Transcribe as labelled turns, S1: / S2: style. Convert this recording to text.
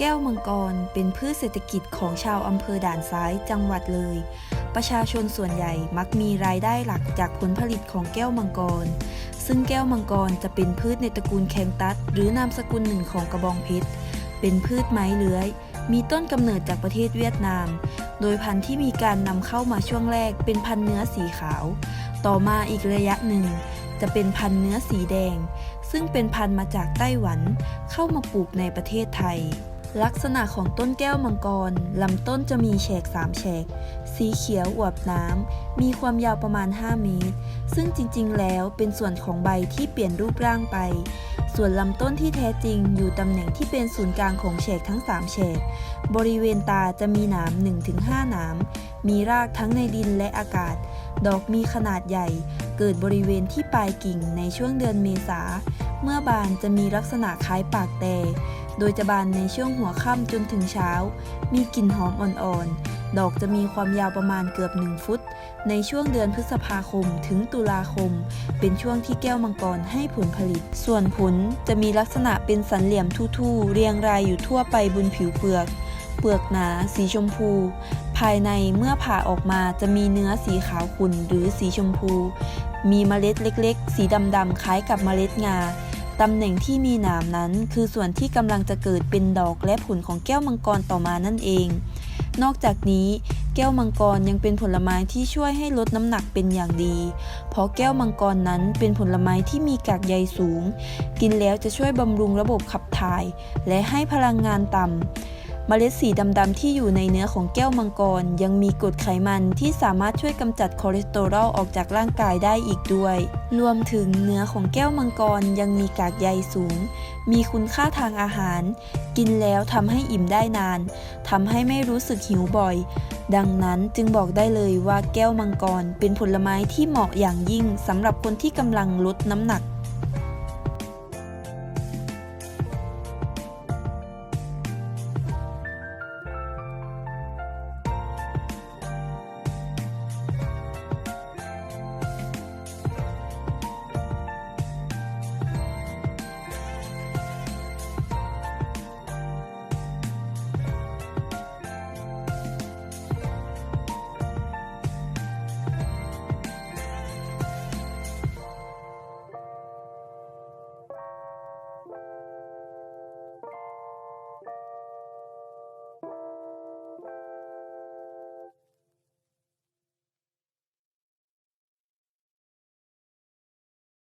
S1: แก้วมังกรเป็นพืชเศรษฐกิจของชาวอำเภอด่านซ้ายจังหวัดเลย ประชาชนส่วนใหญ่มักมีรายได้หลักจากผลผลิตของแก้วมังกร ซึ่งแก้วมังกรจะเป็นพืชในตระกูลแคนตัส หรือนามสกุลหนึ่งของกระบองเพชร เป็นพืชไม้เลื้อย มีต้นกำเนิดจากประเทศเวียดนาม โดยพันธุ์ที่มีการนำเข้ามาช่วงแรกเป็นพันธุ์เนื้อสีขาว ต่อมาอีกระยะหนึ่ง จะเป็นพันธุ์เนื้อสีแดง ซึ่งเป็นพันธุ์มาจากไต้หวัน เข้ามาปลูกในประเทศไทย ลักษณะของต้นแก้วมังกรลำต้นจะมีแฉกสามแฉก สีเขียวอวบน้ำ มีความยาวประมาณ 5 เมตร ซึ่งจริงๆ แล้วเป็นส่วนของใบที่เปลี่ยนรูปร่างไป ส่วนลำต้นที่แท้จริงอยู่ตำแหน่งที่เป็นศูนย์กลางของแฉกทั้ง 3 แฉก บริเวณตาจะมีหนาม 1-5 หนาม มีรากทั้งในดินและอากาศ ดอกมีขนาดใหญ่ เกิดบริเวณที่ปลายกิ่งในช่วงเดือนเมษา เมื่อบานจะมีลักษณะคล้ายปากแต่โดยจะบานในช่วงหัวค่ำจนถึงเช้า มีกลิ่นหอมอ่อนๆ ดอกจะมีความยาวประมาณเกือบ 1 ฟุต ในช่วงเดือนพฤษภาคมถึงตุลาคม เป็นช่วงที่แก้วมังกรให้ผลผลิต ส่วนผลจะมีลักษณะเป็นสันเหลี่ยมทู่ๆ เรียงรายอยู่ทั่วไปบนผิวเปลือก เปลือกหนา สีชมพู ภายในเมื่อผ่าออกมาจะมีเนื้อสีขาวขุ่นหรือสีชมพู มีเมล็ดเล็กๆ สีดำๆคล้ายกับเมล็ดงา ตำแหน่งที่มีหนามนั้น คือส่วนที่กำลังจะเกิดเป็นดอกและผลของแก้วมังกรต่อมานั่นเอง นอกจากนี้แก้วมังกรยังเป็นผลไม้ที่ช่วยให้ลดน้ำหนักเป็นอย่างดี เพราะแก้วมังกรนั้นเป็นผลไม้ที่มีกากใยสูง กินแล้วจะช่วยบำรุงระบบขับถ่าย และให้พลังงานต่ำ เมล็ดสีดำๆที่อยู่ในเนื้อของแก้วมังกร ยังมีกรดไขมันที่สามารถช่วยกำจัดคอเลสเตอรอลออกจากร่างกายได้อีกด้วย รวมถึงเนื้อของแก้วมังกรยังมีกากใยสูง มีคุณค่าทางอาหาร กินแล้วทำให้อิ่มได้นานทำให้ไม่รู้สึกหิวบ่อย ดังนั้นจึงบอกได้เลยว่าแก้วมังกรเป็นผลไม้ที่เหมาะอย่างยิ่งสำหรับคนที่กำลังลดน้ำหนัก